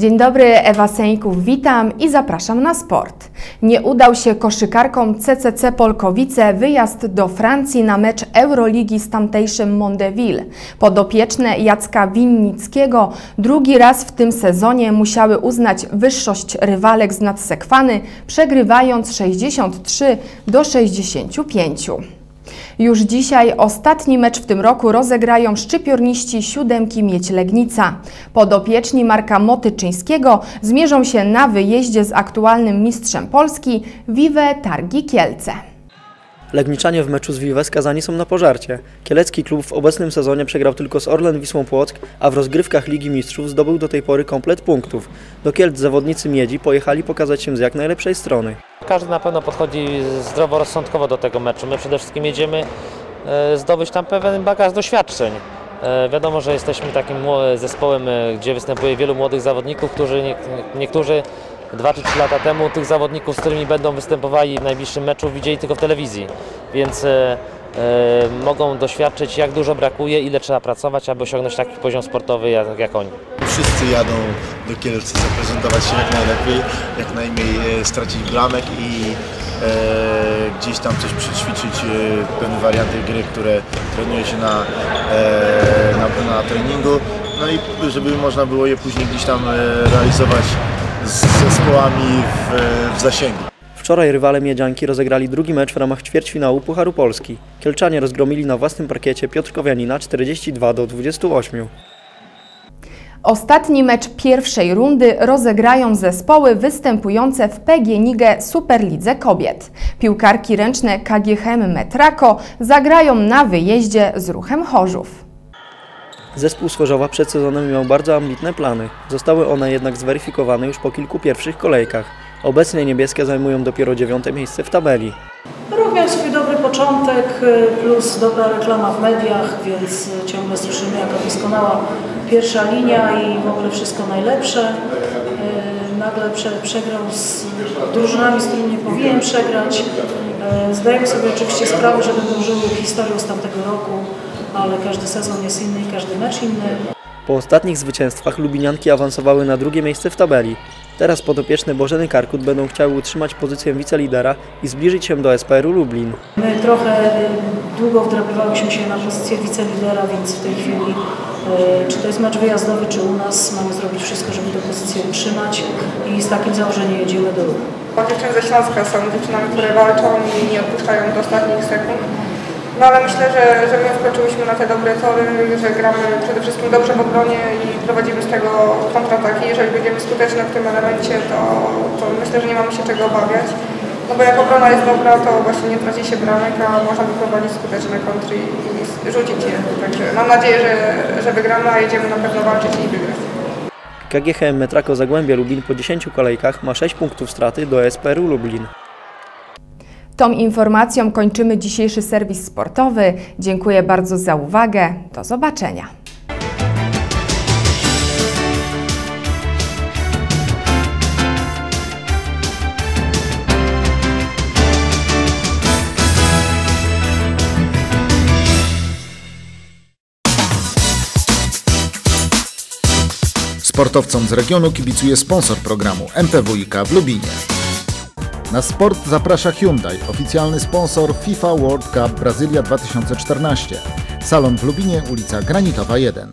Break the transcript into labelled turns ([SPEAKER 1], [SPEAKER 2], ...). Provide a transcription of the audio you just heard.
[SPEAKER 1] Dzień dobry, Ewa Seńków, witam i zapraszam na sport. Nie udał się koszykarkom CCC Polkowice wyjazd do Francji na mecz Euroligi z tamtejszym Mondeville. Podopieczne Jacka Winnickiego drugi raz w tym sezonie musiały uznać wyższość rywalek z nadsekwany, przegrywając 63 do 65. Już dzisiaj ostatni mecz w tym roku rozegrają szczypiorniści siódemki Mieć Legnica. Podopieczni Marka Motyczyńskiego zmierzą się na wyjeździe z aktualnym mistrzem Polski Vive Targi Kielce.
[SPEAKER 2] Legniczanie w meczu z Vive skazani są na pożarcie. Kielecki klub w obecnym sezonie przegrał tylko z Orlen Wisłą Płock, a w rozgrywkach Ligi Mistrzów zdobył do tej pory komplet punktów. Do Kielc zawodnicy Miedzi pojechali pokazać się z jak najlepszej strony.
[SPEAKER 3] Każdy na pewno podchodzi zdroworozsądkowo do tego meczu. My przede wszystkim jedziemy e, zdobyć tam pewien bagaż doświadczeń. E, Wiadomo, że jesteśmy takim zespołem, e, gdzie występuje wielu młodych zawodników, którzy nie, niektórzy 2 czy 3 lata temu tych zawodników, z którymi będą występowali w najbliższym meczu, widzieli tylko w telewizji. Więc e, e, mogą doświadczyć, jak dużo brakuje, ile trzeba pracować, aby osiągnąć taki poziom sportowy jak, oni.
[SPEAKER 4] Wszyscy jadą do Kielc zaprezentować się jak najlepiej, jak najmniej e, stracić blamek i gdzieś tam coś przećwiczyć, pewne warianty gry, które trenuje się na, na, na treningu, no i żeby można było je później gdzieś tam realizować z zespołami w, w zasięgu.
[SPEAKER 2] Wczoraj rywale Miedzianki rozegrali drugi mecz w ramach ćwierćfinału Pucharu Polski. Kielczanie rozgromili na własnym parkiecie Piotrkowianina 42 do 28.
[SPEAKER 1] Ostatni mecz pierwszej rundy rozegrają zespoły występujące w PGNiG Superlidze Kobiet. Piłkarki ręczne KGHM Metrako zagrają na wyjeździe z ruchem Chorzów.
[SPEAKER 2] Zespół z Chorzowa przed sezonem miał bardzo ambitne plany. Zostały one jednak zweryfikowane już po kilku pierwszych kolejkach. Obecnie niebieskie zajmują dopiero dziewiąte miejsce w tabeli.
[SPEAKER 5] Miał swój dobry początek, y, plus dobra reklama w mediach, więc y, ciągle słyszymy jaka doskonała pierwsza linia i w ogóle wszystko najlepsze. Y, Nagle prze, przegrał z drużynami, z którymi nie powinien przegrać. Zdajemy sobie oczywiście sprawę, że będą żyły historią z tamtego roku, ale każdy sezon jest inny i każdy mecz inny.
[SPEAKER 2] Po ostatnich zwycięstwach Lubinianki awansowały na drugie miejsce w tabeli. Teraz podopieczne Bożeny Karkut będą chciały utrzymać pozycję wicelidera i zbliżyć się do SPR-u Lublin.
[SPEAKER 5] My trochę y, długo wdrapywałyśmy się na pozycję wicelidera, więc w tej chwili, y, czy to jest mecz wyjazdowy, czy u nas, mamy zrobić wszystko, żeby tę pozycję utrzymać i z takim założeniem jedziemy do ruchu.
[SPEAKER 6] Dziewczyny ze Śląska są dziewczynami, które walczą i nie odpuszczają do ostatnich sekund. No ale myślę, że, że my wkroczyłyśmy na te dobre tory, że gramy przede wszystkim dobrze w obronie i prowadzimy z tego kontrataki. Jeżeli będziemy skuteczne w tym elemencie, to, to myślę, że nie mamy się czego obawiać. No bo jak obrona jest dobra, to właśnie nie traci się bramek, a można wyprowadzić skuteczne kontry i, i rzucić je. Także mam nadzieję, że, że wygramy, a jedziemy na pewno walczyć i wygrać.
[SPEAKER 2] KGHM Metrako Zagłębie Lublin po 10 kolejkach ma 6 punktów straty do SPR-u Lublin.
[SPEAKER 1] Tą informacją kończymy dzisiejszy serwis sportowy. Dziękuję bardzo za uwagę. Do zobaczenia.
[SPEAKER 7] Sportowcom z regionu kibicuje sponsor programu MPWiK w Lubinie. Na sport zaprasza Hyundai, oficjalny sponsor FIFA World Cup Brazylia 2014. Salon w Lubinie, ulica Granitowa 1.